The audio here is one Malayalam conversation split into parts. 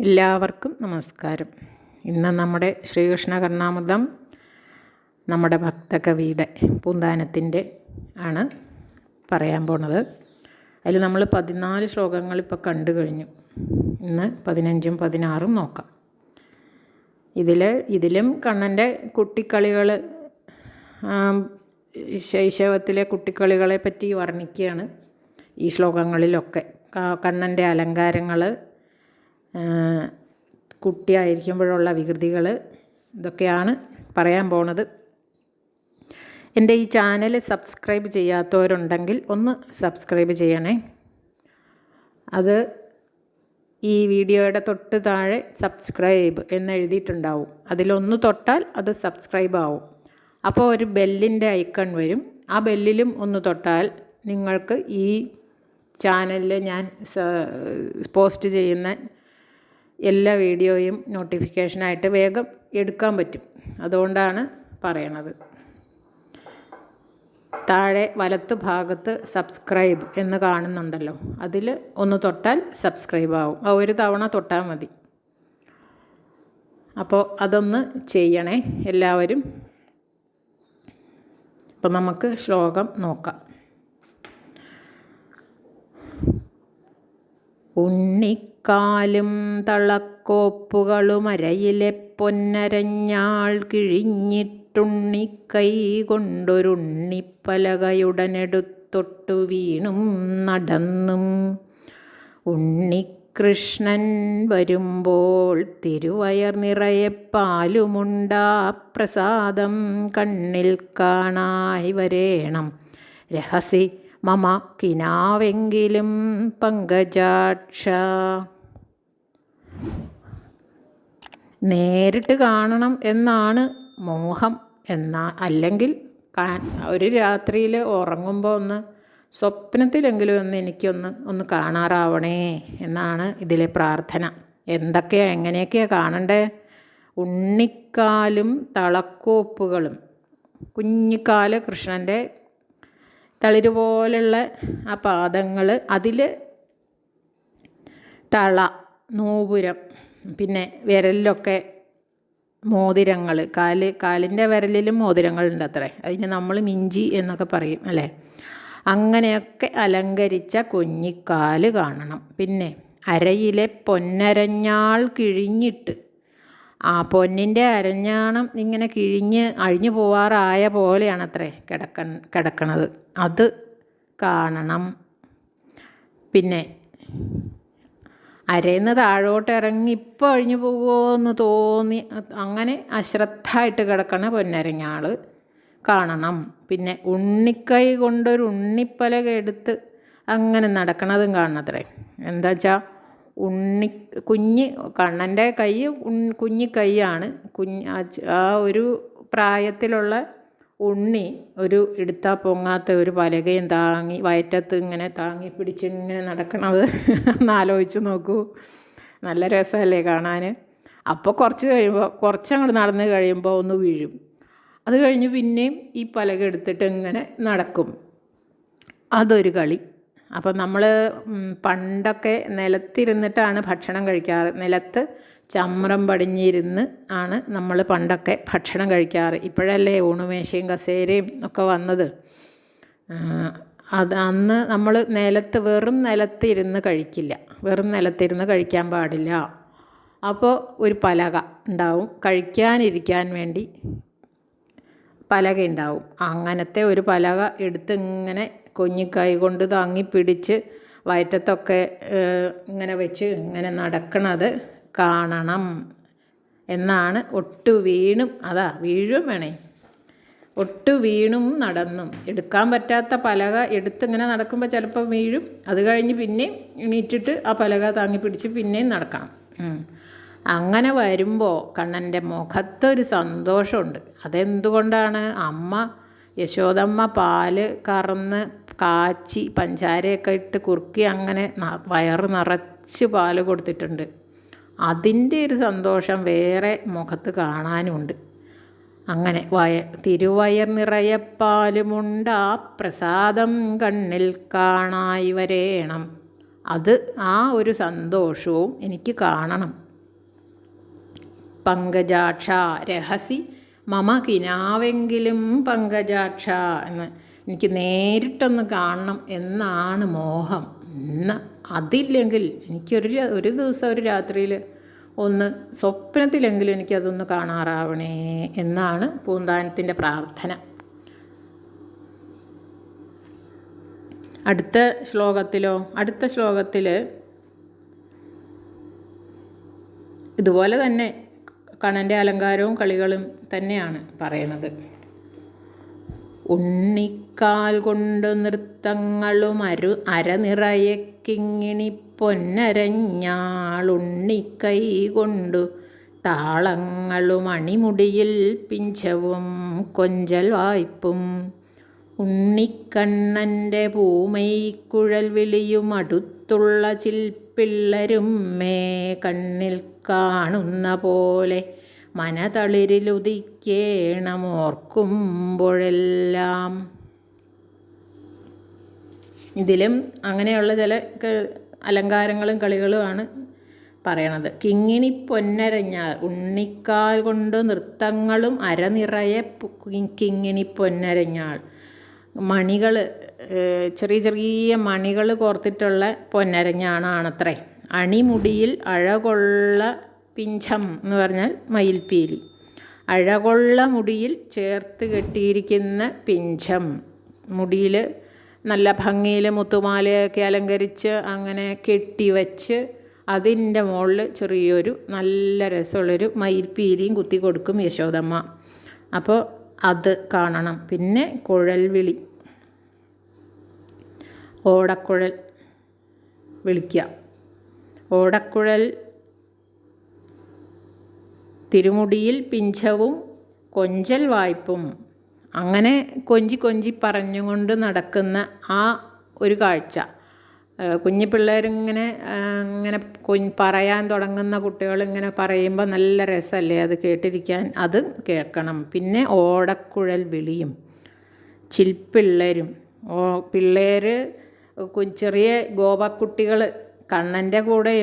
എല്ലാവർക്കും നമസ്കാരം. ഇന്ന് നമ്മുടെ ശ്രീകൃഷ്ണ കർണാമൃതം നമ്മുടെ ഭക്തകവിയുടെ പൂന്താനത്തിന്റെ ആണ് പറയാൻ പോണത്. അതിൽ നമ്മൾ പതിനാല് ശ്ലോകങ്ങൾ ഇപ്പോൾ കണ്ടു കഴിഞ്ഞു. ഇന്ന് പതിനഞ്ചും പതിനാറും നോക്കാം. ഇതിൽ ഇതിലും കണ്ണന്റെ കുട്ടിക്കളികൾ ശൈശവത്തിലെ കുട്ടിക്കളികളെ പറ്റി വർണിക്കുകയാണ് ഈ ശ്ലോകങ്ങളിലൊക്കെ. കണ്ണന്റെ അലങ്കാരങ്ങൾ കുട്ടിയായിരിക്കുമ്പോഴുള്ള വികൃതികൾ ഇതൊക്കെയാണ് പറയാൻ പോണത്. എന്റെ ഈ ചാനൽ സബ്സ്ക്രൈബ് ചെയ്യാത്തവരുണ്ടെങ്കിൽ ഒന്ന് സബ്സ്ക്രൈബ് ചെയ്യണേ. അത് ഈ വീഡിയോയുടെ തൊട്ട് താഴെ സബ്സ്ക്രൈബ് എന്നെഴുതിയിട്ടുണ്ടാവും. അതിലൊന്ന് തൊട്ടാൽ അത് സബ്സ്ക്രൈബ് ആവും. അപ്പോൾ ഒരു ബെല്ലിന്റെ ഐക്കൺ വരും. ആ ബെല്ലിലും ഒന്ന് തൊട്ടാൽ നിങ്ങൾക്ക് ഈ ചാനലിൽ ഞാൻ പോസ്റ്റ് ചെയ്യുന്ന എല്ലാ വീഡിയോയും നോട്ടിഫിക്കേഷനായിട്ട് വേഗം എടുക്കാൻ പറ്റും. അതുകൊണ്ടാണ് പറയണത്. താഴെ വലത്ത് ഭാഗത്ത് സബ്സ്ക്രൈബ് എന്ന് കാണുന്നുണ്ടല്ലോ. അതിൽ ഒന്ന് തൊട്ടാൽ സബ്സ്ക്രൈബ് ആവും. ആ ഒരു തവണ തൊട്ടാൽ മതി. അപ്പോൾ അതൊന്ന് ചെയ്യണേ എല്ലാവരും. അപ്പോൾ നമുക്ക് ശ്ലോകം നോക്കാം. ഉണ്ണിക്കാലും തളക്കോപ്പുകളുമരയിലെ പൊന്നരഞ്ഞാൾ കിഴിഞ്ഞിട്ടുണ്ണിക്കൈ കൊണ്ടൊരുണ്ണിപ്പലകയുടനെടുത്തൊട്ടു വീണും നടന്നും. ഉണ്ണികൃഷ്ണൻ വരുമ്പോൾ തിരുവയർ നിറയെ പാലുമുണ്ടാ പ്രസാദം കണ്ണിൽ കാണായി വരേണം. രഹസി മമ കിനാവെങ്കിലും പങ്കജാക്ഷ. നേരിട്ട് കാണണം എന്നാണ് മോഹം എന്നാ അല്ലെങ്കിൽ ഒരു രാത്രിയിൽ ഉറങ്ങുമ്പോൾ ഒന്ന് സ്വപ്നത്തിലെങ്കിലും ഒന്ന് എനിക്കൊന്ന് ഒന്ന് കാണാറാവണേ എന്നാണ് ഇതിലെ പ്രാർത്ഥന. എന്തൊക്കെയാ എങ്ങനെയൊക്കെയാണ് കാണണ്ടേ? ഉണ്ണിക്കാലും തളക്കോപ്പുകളും. കുഞ്ഞിക്കാൽ കൃഷ്ണന്റെ തളിര് പോലുള്ള ആ പാദങ്ങൾ അതിൽ തള നൂപുരം പിന്നെ വിരലിലൊക്കെ മോതിരങ്ങൾ. കാൽ കാലിന്റെ വിരലിലും മോതിരങ്ങളുണ്ട് അത്രേ. അതിന് നമ്മൾ മിഞ്ചി എന്നൊക്കെ പറയും അല്ലേ? അങ്ങനെയൊക്കെ അലങ്കരിച്ച കുഞ്ഞിക്കാൽ കാണണം. പിന്നെ അരയിലെ പൊന്നരഞ്ഞാൾ കിഴിഞ്ഞിട്ട് ആ പൊന്നിന്റെ അരഞ്ഞാണം ഇങ്ങനെ കിഴിഞ്ഞ് അഴിഞ്ഞു പോവാറായ പോലെയാണ് അത്രേ കിടക്ക കിടക്കണത്. അത് കാണണം. പിന്നെ അരയിന്ന് താഴോട്ട് ഇറങ്ങി ഇപ്പോൾ അഴിഞ്ഞു പോകുമോ എന്ന് തോന്നി. അങ്ങനെ അശ്രദ്ധമായിട്ട് കിടക്കണ പൊന്നരങ്ങാൾ കാണണം. പിന്നെ ഉണ്ണിക്കൈ കൊണ്ടൊരു ഉണ്ണിപ്പലക എടുത്ത് അങ്ങനെ നടക്കണതും കാണണത്രേ. എന്താ വെച്ചാൽ ഉണ്ണി കുഞ്ഞ് കണ്ണന്റെ കൈ കുഞ്ഞി കൈയാണ്. കുഞ്ഞ് ആ ഒരു പ്രായത്തിലുള്ള ഉണ്ണി ഒരു എടുത്താൽ പൊങ്ങാത്ത ഒരു പലകയും താങ്ങി വയറ്റത്ത് ഇങ്ങനെ താങ്ങി പിടിച്ചിങ്ങനെ നടക്കണത്. ഒന്ന് നോക്കൂ. നല്ല രസമല്ലേ കാണാൻ അപ്പോൾ കുറച്ച് കഴിയുമ്പോൾ കുറച്ചങ്ങോട്ട് നടന്ന് കഴിയുമ്പോൾ ഒന്ന് വീഴും. അത് കഴിഞ്ഞ് പിന്നെയും ഈ പലക എടുത്തിട്ട് ഇങ്ങനെ നടക്കും. അതൊരു കളി. അപ്പം നമ്മൾ പണ്ടൊക്കെ നിലത്തിരുന്നിട്ടാണ് ഭക്ഷണം കഴിക്കാറ്. നിലത്ത് ചമ്രം പടിഞ്ഞിരുന്ന് ആണ് നമ്മൾ പണ്ടൊക്കെ ഭക്ഷണം കഴിക്കാറ്. ഇപ്പോഴല്ലേ ഊണുമേശയും കസേരയും ഒക്കെ വന്നത്. അത് അന്ന് നമ്മൾ നിലത്ത് വെറും നിലത്തിരുന്ന് കഴിക്കില്ല. വെറും നിലത്തിരുന്ന് കഴിക്കാൻ പാടില്ല. അപ്പോൾ ഒരു പലക ഉണ്ടാവും. കഴിക്കാനിരിക്കാൻ വേണ്ടി പലക ഉണ്ടാവും. അങ്ങനത്തെ ഒരു പലക എടുത്ത് ഇങ്ങനെ കുഞ്ഞിക്കൈ കൊണ്ട് താങ്ങി പിടിച്ച് വയറ്റത്തൊക്കെ ഇങ്ങനെ വെച്ച് ഇങ്ങനെ നടക്കണത് കാണണം. എന്നാണ് ഒട്ടു വീണും അതാ വീഴും വേണേ. ഒട്ടു വീണും നടന്നും. എടുക്കാൻ പറ്റാത്ത പലക എടുത്ത് ഇങ്ങനെ നടക്കുമ്പോൾ ചിലപ്പോൾ വീഴും. അത് കഴിഞ്ഞ് പിന്നെയും എണീറ്റിട്ട് ആ പലക താങ്ങി പിടിച്ച് പിന്നെയും നടക്കണം അങ്ങനെ വരുമ്പോൾ കണ്ണന്റെ മുഖത്തൊരു സന്തോഷമുണ്ട്. അതെന്തുകൊണ്ടാണ്? അമ്മ യശോദമ്മ പാൽ കറന്ന് കാച്ചി പഞ്ചാരയൊക്കെ ഇട്ട് കുറുക്കി അങ്ങനെ വയറ് നിറച്ച് പാൽ കൊടുത്തിട്ടുണ്ട്. അതിന്റെ ഒരു സന്തോഷം വേറെ മുഖത്ത് കാണാനുണ്ട്. അങ്ങനെ വയ തിരുവയർ നിറയെ പാലുമുണ്ട്. പ്രസാദം കണ്ണിൽ കാണായി വരേണം. അത് ആ ഒരു സന്തോഷവും എനിക്ക് കാണണം. പങ്കജാക്ഷ രഹസി മമ കിനാവെങ്കിലും പങ്കജാക്ഷ എന്ന് എനിക്ക് നേരിട്ടൊന്ന് കാണണം എന്നാണ് മോഹം. ഇന്ന് അതില്ലെങ്കിൽ എനിക്കൊരു ഒരു ദിവസം ഒരു രാത്രിയിൽ ഒന്ന് സ്വപ്നത്തിലെങ്കിലും എനിക്കതൊന്ന് കാണാറാവണേ എന്നാണ് പൂന്താനത്തിന്റെ പ്രാർത്ഥന. അടുത്ത ശ്ലോകത്തിലോ അടുത്ത ശ്ലോകത്തിൽ ഇതുപോലെ തന്നെ കണന്റെ അലങ്കാരവും കളികളും തന്നെയാണ് പറയണത് ഉണ്ണിക്കാൽ കൊണ്ട് നൃത്തങ്ങളും അരു അരനിറയെ കിങ്ങിണി പൊന്നരഞ്ഞാളുണ്ണിക്കൈ കൊണ്ടു താളങ്ങളും അണിമുടിയിൽ പിഞ്ചവും കൊഞ്ചൽ വായ്പും. ഉണ്ണിക്കണ്ണന്റെ പൂമൈക്കുഴൽ വിളിയും അടുത്തുള്ള ചിൽപ്പിള്ളരും മേ കണ്ണിൽ കാണുന്ന പോലെ മനതളിരിലുദിക്കേണമോർക്കുമ്പോഴെല്ലാം. ഇതിലും അങ്ങനെയുള്ള ചില അലങ്കാരങ്ങളും കളികളുമാണ് പറയണത്. കിങ്ങിണി പൊന്നരഞ്ഞാൽ ഉണ്ണിക്കാൽ കൊണ്ട് നൃത്തങ്ങളും അരനിറയെ കിങ്ങിണി പൊന്നരഞ്ഞാൾ. മണികൾ ചെറിയ ചെറിയ മണികൾ കോർത്തിട്ടുള്ള പൊന്നരഞ്ഞാണാണത്രേ. അണിമുടിയിൽ അഴകൊള്ള പിഞ്ചം എന്ന് പറഞ്ഞാൽ മയിൽപ്പീലി അഴകൊള്ള മുടിയിൽ ചേർത്ത് കെട്ടിയിരിക്കുന്ന പിഞ്ചം. മുടിയിൽ നല്ല ഭംഗിയിൽ മുത്തുമാലയൊക്കെ അലങ്കരിച്ച് അങ്ങനെ കെട്ടിവച്ച് അതിന്റെ മുകളിൽ ചെറിയൊരു നല്ല രസമുള്ളൊരു മയിൽപ്പീലിയും കുത്തി കൊടുക്കും യശോദമ്മ. അപ്പോൾ അത് കാണണം. പിന്നെ കുഴൽവിളി. ഓടക്കുഴൽ വിളിക്കുക. ഓടക്കുഴൽ തിരുമുടിയിൽ പിഞ്ചവും കൊഞ്ചൽ വായ്പും. അങ്ങനെ കൊഞ്ചി കൊഞ്ചി പറഞ്ഞുകൊണ്ട് നടക്കുന്ന ആ ഒരു കാഴ്ച. കുഞ്ഞു പിള്ളേരിങ്ങനെ ഇങ്ങനെ പറയാൻ തുടങ്ങുന്ന കുട്ടികൾ ഇങ്ങനെ പറയുമ്പോൾ നല്ല രസമല്ലേ അത് കേട്ടിരിക്കാൻ? അത് കേൾക്കണം. പിന്നെ ഓടക്കുഴൽ വിളിയും ചിൽപ്പിള്ളേരും. ഓ പിള്ളേർ ചെറിയ ഗോപക്കുട്ടികൾ കണ്ണന്റെ കൂടെ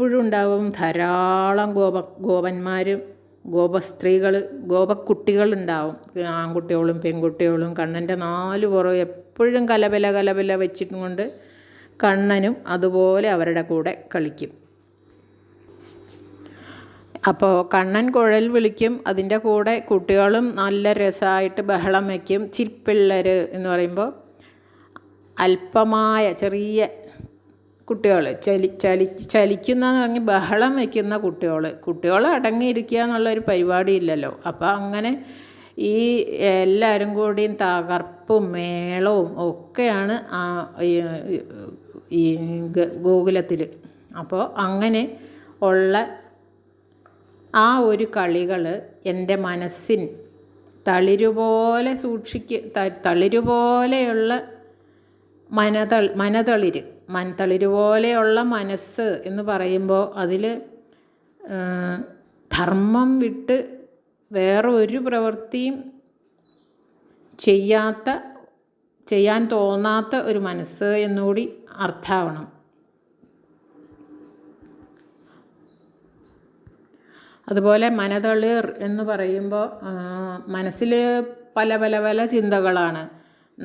എപ്പോഴും ഉണ്ടാവും ധാരാളം ഗോപ ഗോപന്മാരും ഗോപസ്ത്രീകൾ ഗോപക്കുട്ടികളുണ്ടാവും. ആൺകുട്ടികളും പെൺകുട്ടികളും കണ്ണന്റെ നാല് പുറം എപ്പോഴും കലബല കലബല വെച്ചിട്ടും കൊണ്ട് കണ്ണനും അതുപോലെ അവരുടെ കൂടെ കളിക്കും. അപ്പോൾ കണ്ണൻ കുഴൽ വിളിക്കും അതിന്റെ കൂടെ കുട്ടികളും നല്ല രസമായിട്ട് ബഹളം വയ്ക്കും. ചിൽപ്പിള്ളർ എന്ന് പറയുമ്പോൾ അല്പമായ ചെറിയ കുട്ടികൾ ചലി ചലി ചലിക്കുന്നതെന്ന് പറഞ്ഞ് ബഹളം വയ്ക്കുന്ന കുട്ടികൾ കുട്ടികൾ അടങ്ങിയിരിക്കുക എന്നുള്ളൊരു പരിപാടിയില്ലല്ലോ അപ്പോൾ അങ്ങനെ ഈ എല്ലാവരും കൂടിയും തകർപ്പും മേളവും ഒക്കെയാണ് ഈ- ഗോകുലത്തിൽ അപ്പോൾ അങ്ങനെ ഉള്ള ആ ഒരു കളികൾ എന്റെ മനസ്സിൻ തളിരുപോലെ സൂക്ഷിക്കുക തളിരുപോലെയുള്ള മനതൾ മനതളിര് മനതളിര് പോലെയുള്ള മനസ്സ് എന്ന് പറയുമ്പോൾ അതിൽ ധർമ്മം വിട്ട് വേറെ ഒരു പ്രവൃത്തിയും ചെയ്യാത്ത ചെയ്യാൻ തോന്നാത്ത ഒരു മനസ്സ് എന്നുകൂടി അർത്ഥാവണം. അതുപോലെ മനതളിർ എന്ന് പറയുമ്പോൾ മനസ്സിൽ പല പല പല ചിന്തകളാണ്.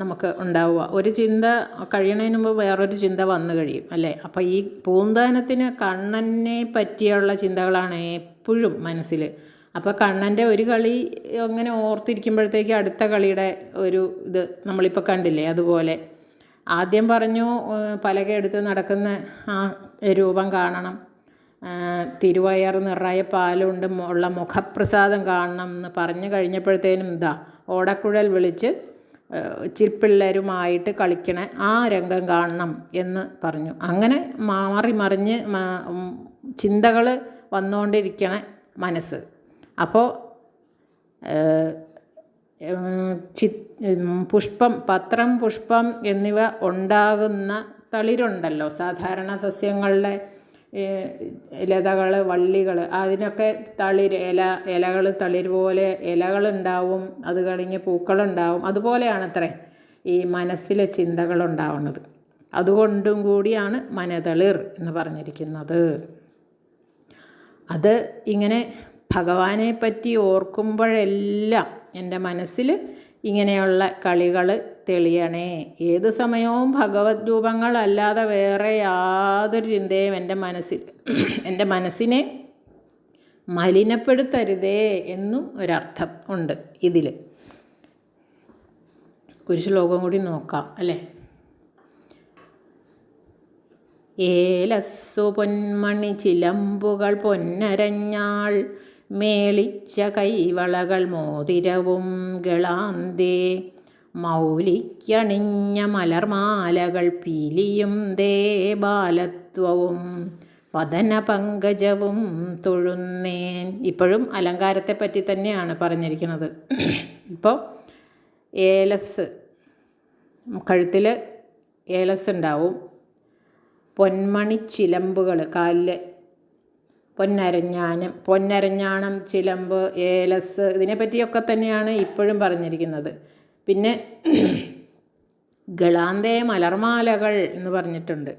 നമുക്ക് ഉണ്ടാവുക. ഒരു ചിന്ത കഴിയണതിന് മുമ്പ് വേറൊരു ചിന്ത വന്നു കഴിയും അല്ലേ? അപ്പോൾ ഈ പൂന്താനത്തിന് കണ്ണനെ പറ്റിയുള്ള ചിന്തകളാണ് എപ്പോഴും മനസ്സിൽ അപ്പോൾ കണ്ണന്റെ ഒരു കളി അങ്ങനെ ഓർത്തിരിക്കുമ്പോഴത്തേക്ക് അടുത്ത കളിയുടെ ഒരു ഇത് നമ്മളിപ്പോൾ കണ്ടില്ലേ? അതുപോലെ ആദ്യം പറഞ്ഞു പലക എടുത്ത് നടക്കുന്ന ആ രൂപം കാണണം. തിരുവയർ നിറയെ പാലുണ്ട് ഉള്ള മുഖപ്രസാദം കാണണം എന്ന് പറഞ്ഞു കഴിഞ്ഞപ്പോഴത്തേനും ഇതാ ഓടക്കുഴൽ വിളിച്ച് ചിൽപ്പിള്ളേരുമായിട്ട് കളിക്കണ ആ രംഗം കാണണം എന്ന് പറഞ്ഞു. അങ്ങനെ മാറി മറിഞ്ഞ് ചിന്തകൾ വന്നുകൊണ്ടിരിക്കണ മനസ്സ്. അപ്പോൾ ചി പുഷ്പം പത്രം പുഷ്പം എന്നിവ ഉണ്ടാകുന്ന തളിരുണ്ടല്ലോ സാധാരണ സസ്യങ്ങളുടെ ലതകൾ വള്ളികൾ അതിനൊക്കെ തളിര് ഇല ഇലകൾ തളിര് പോലെ ഇലകളുണ്ടാവും അത് കഴിഞ്ഞ് പൂക്കളുണ്ടാവും. അതുപോലെയാണത്രേ ഈ മനസ്സിലെ ചിന്തകളുണ്ടാവുന്നത് അതുകൊണ്ടും കൂടിയാണ് മനതളിർ എന്ന് പറഞ്ഞിരിക്കുന്നത്. അത് ഇങ്ങനെ ഭഗവാനെ പറ്റി ഓർക്കുമ്പോഴെല്ലാം എന്റെ മനസ്സിൽ ഇങ്ങനെയുള്ള കളികൾ തെളിയണേ. ഏത് സമയവും ഭഗവത് രൂപങ്ങളല്ലാതെ വേറെ യാതൊരു ചിന്തയും എന്റെ മനസ്സിൽ എന്റെ മനസ്സിനെ മലിനപ്പെടുത്തരുതേ എന്നും ഒരർത്ഥം ഉണ്ട് ഇതിൽ ഒരു ശ്ലോകം കൂടി നോക്കാം അല്ലേ? ഏലസ്സു പൊന്മണി ചിലമ്പുകൾ പൊന്നരഞ്ഞാൾ മേളിച്ച കൈവളകൾ മോതിരവും ഗളാന്തേ. മൗലിക്കണിഞ്ഞ മലർമാലകൾ പീലിയും ദേ ബാലത്വവും വദന പങ്കജവും തൊഴുന്നേൻ. ഇപ്പോഴും അലങ്കാരത്തെ പറ്റി തന്നെയാണ് പറഞ്ഞിരിക്കുന്നത്. ഇപ്പോൾ ഏലസ് കഴുത്തിൽ ഏലസ് ഉണ്ടാവും. പൊന്മണി ചിലമ്പുകൾ കാലിൽ പൊന്നരഞ്ഞാനം പൊന്നരഞ്ഞാണം ചിലമ്പ് ഏലസ് ഇതിനെപ്പറ്റിയൊക്കെ തന്നെയാണ് ഇപ്പോഴും പറഞ്ഞിരിക്കുന്നത്. പിന്നെ ഗളാന്തേ മലർമാലകൾ എന്ന് പറഞ്ഞിട്ടുണ്ട്.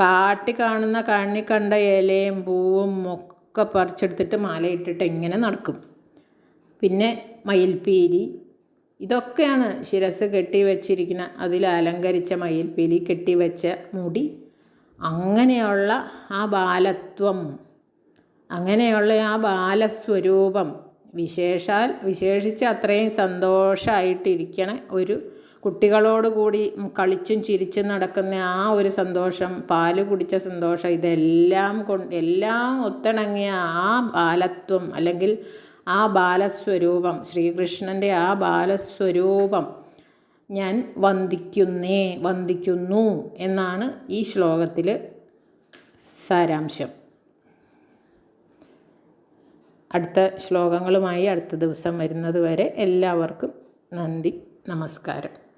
കാട്ടി കാണുന്ന കണ്ണി കണ്ട ഇലയും പൂവും ഒക്കെ പറിച്ചെടുത്തിട്ട് മാലയിട്ടിട്ട് ഇങ്ങനെ നടക്കും. പിന്നെ മയിൽപ്പീലി. ഇതൊക്കെയാണ് ശിരസ് കെട്ടി വെച്ചിരിക്കുന്ന അതിൽ അലങ്കരിച്ച മയിൽപ്പീലി കെട്ടിവെച്ച മുടി. അങ്ങനെയുള്ള ആ ബാലത്വം അങ്ങനെയുള്ള ആ ബാലസ്വരൂപം വിശേഷാൽ വിശേഷിച്ച് അത്രയും സന്തോഷമായിട്ടിരിക്കണ ഒരു കുട്ടികളോട് കൂടി കളിച്ചും ചിരിച്ചും നടക്കുന്ന ആ ഒരു സന്തോഷം പാൽ കുടിച്ച സന്തോഷം ഇതെല്ലാം കൊണ്ട് എല്ലാം ഒത്തിണങ്ങിയ ആ ബാലത്വം അല്ലെങ്കിൽ ആ ബാലസ്വരൂപം ശ്രീകൃഷ്ണന്റെ ആ ബാലസ്വരൂപം ഞാൻ വന്ദിക്കുന്നേ വന്ദിക്കുന്നു എന്നാണ് ഈ ശ്ലോകത്തിൽ സാരാംശം. അടുത്ത ശ്ലോകങ്ങളുമായി അടുത്ത ദിവസം വരുന്നത് വരെ എല്ലാവർക്കും നന്ദി നമസ്കാരം.